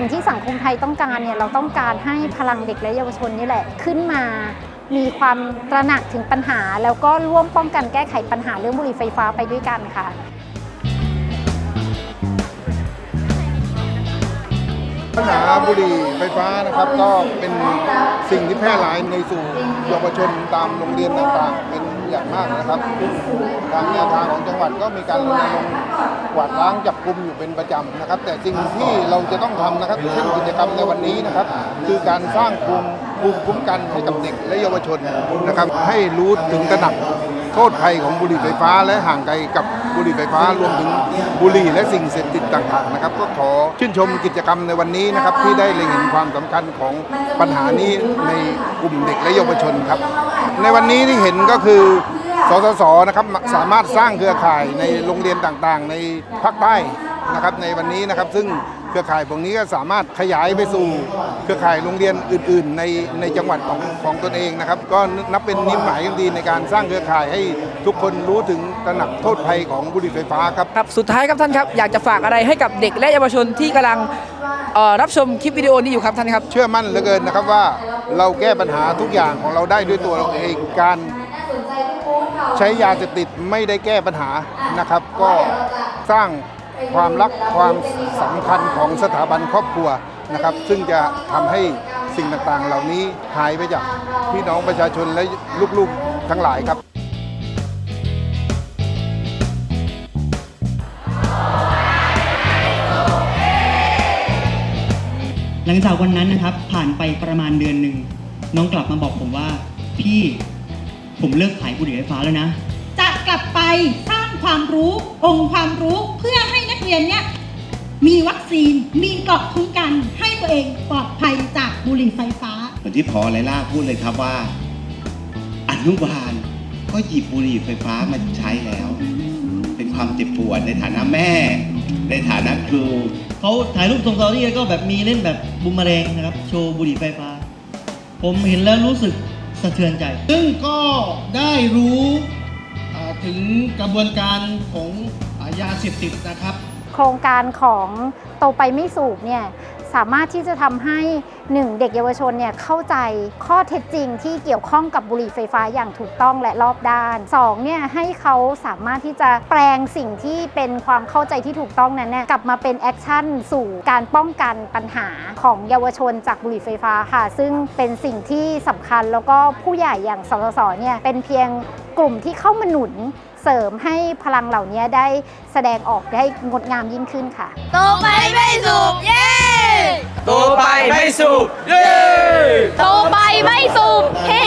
่งที่สังคมไทยต้องการเนี่ยเราต้องการให้พลังเด็กและเยาวชนนี่แหละขึ้นมามีความตระหนักถึงปัญหา แล้วก็ร่วมป้องกันแก้ไขปัญหาเรื่องบุหรี่ไฟฟ้าไปด้วยกันค่ะ ปัญหาบุหรี่ไฟฟ้านะครับก็เป็นสิ่งที่แพร่หลายในสู่เยาวชนตามโรงเรียนต่างๆเป็น อย่างมากนะครับทางแนวทางของจังหวัดก็มีการรณรงค์กวาดล้างจับกลุ่มอยู่เป็นประจำนะครับ แต่สิ่งที่เราจะต้องทำนะครับเช่นกิจกรรมในวันนี้นะครับ คือการสร้างภูมิภูมิคุ้มกันให้กับเด็กและเยาวชนนะครับ ให้รู้ถึงตระหนักโทษภัยของบุหรี่ไฟฟ้า และห่างไกลกับบุหรี่ไฟฟ้ารวมถึงบุหรี่และสิ่งเสพติดต่างๆนะครับ ก็ขอชื่นชมกิจกรรมในวันนี้นะครับ ที่ได้เล็งเห็นความสำคัญของปัญหานี้ในกลุ่มเด็กและเยาวชนครับ ในวันนี้ที่เห็นก็คือ สสสนะครับสามารถสร้างเครือข่ายในโรงเรียนต่างๆ ในภาคใต้นะครับในวันนี้นะครับซึ่งเครือข่ายพวกนี้ก็สามารถขยายไปสู่เครือข่ายโรงเรียนอื่น ๆ ในในจังหวัดของของตนเองนะครับ ก็นับเป็นนิมหมายที่ดีในการสร้างเครือข่ายให้ทุกคนรู้ถึงตระหนักโทษภัยของบุหรี่ไฟฟ้าครับ ครับสุดท้ายครับท่านครับ อยากจะฝากอะไรให้กับเด็กและเยาวชนที่กำลังเอ่อรับชมคลิปวิดีโอนี้อยู่ครับท่านครับ เชื่อมั่นเหลือเกินนะครับว่า เราแก้ปัญหาทุกอย่างของเราได้ด้วยตัวเราเองการใช้ยาเสพติดไม่ได้แก้ปัญหานะครับ ก็สร้างความรักความสำคัญของสถาบันครอบครัวนะครับ ซึ่งจะทำให้สิ่งต่างๆ เหล่านี้หายไปจากพี่น้องประชาชนและลูกๆทั้งหลายครับ หลังจากวันนั้นนะครับ ผ่านไปประมาณเดือนหนึ่งน้องกลับมาบอกผมว่า พี่ผมเลิกขายบุหรี่ไฟฟ้าแล้วนะ จะกลับไปสร้างความรู้องค์ความรู้เพื่อให้นักเรียนเนี่ยมีวัคซีนมีเกราะคุ้มกัน ให้ตัวเองปลอดภัยจากบุหรี่ไฟฟ้า เหมือนที่พอไลล่าพูดเลยครับว่า อนุบาลก็หยิบบุหรี่ไฟฟ้ามาใช้แล้ว เป็นความเจ็บปวดในฐานะแม่ ในฐานะครู เขาถ่ายรูปส่งต่อที่ก็แบบมีเล่นแบบบูมเมอแรงนะครับ โชว์บุหรี่ไฟฟ้า ผมเห็นแล้วรู้สึกสะเทือนใจ ซึ่งก็ได้รู้อ่าถึงกระบวนการของอ่ายาเสพติดนะครับ โครงการของโตไปไม่สูบเนี่ย สามารถที่จะทำให้หนึ่งเด็กเยาวชนเนี่ยเข้าใจข้อเท็จจริงที่เกี่ยวข้องกับบุหรี่ไฟฟ้าอย่างถูกต้องและรอบด้านสองเนี่ยให้เขาสามารถที่จะแปลงสิ่งที่เป็นความเข้าใจที่ถูกต้องนั้นเนี่ยกลับมาเป็นแอคชั่นสู่การป้องกันปัญหาของเยาวชนจากบุหรี่ไฟฟ้าค่ะ ซึ่งเป็นสิ่งที่สำคัญแล้วก็ผู้ใหญ่อย่างสสสเนี่ยเป็นเพียงกลุ่มที่เข้ามาหนุนเสริมให้พลังเหล่านี้ได้แสดงออกได้งดงามยิ่งขึ้นค่ะโตไปไม่สูบเย้ โตไปไม่สูบเย้ โตไปไม่สูบเฮ้